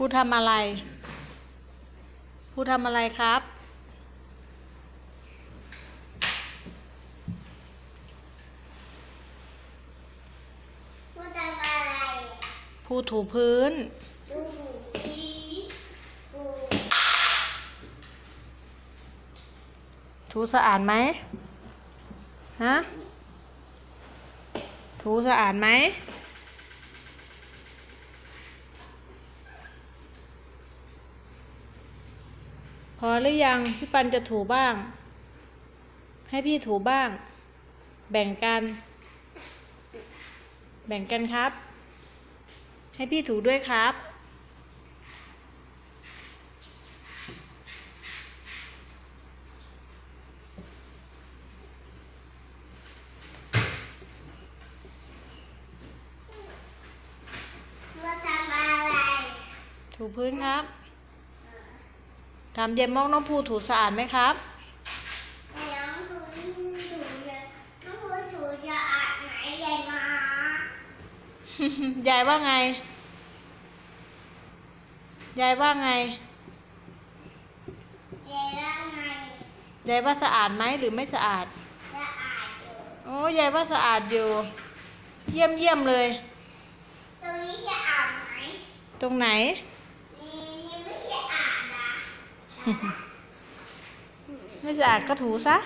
ผู้ทำอะไร ผู้ทำอะไรครับพูดทำอะไรผู้ถูพื้นดูผีดูถูสะอาดไหมฮะถูสะอาดไหม พอหรือยังพี่ปันจะถูบ้าง ให้พี่ถูบ้าง แบ่งกัน แบ่งกันครับ ให้พี่ถูด้วยครับพูดทำอะไรถูพื้นครับ ถามเย็นมอกน้องภูถูสะอาดไหมครับน้องพูดถูจะน้องพูดถูจะอาบไหนใหญ่มายายว่าไง ยายว่าไงใหญ่แล้วไง ยายว่าสะอาดไหมหรือไม่สะอาดจะอาบอยู่ โอ้ยายว่าสะอาดอยู่ เยี่ยมเยี่ยมเลย ตรงนี้จะอาบไหม ตรงไหนนี่นี่ไม่ใช่อาบนะ ไม่สะอ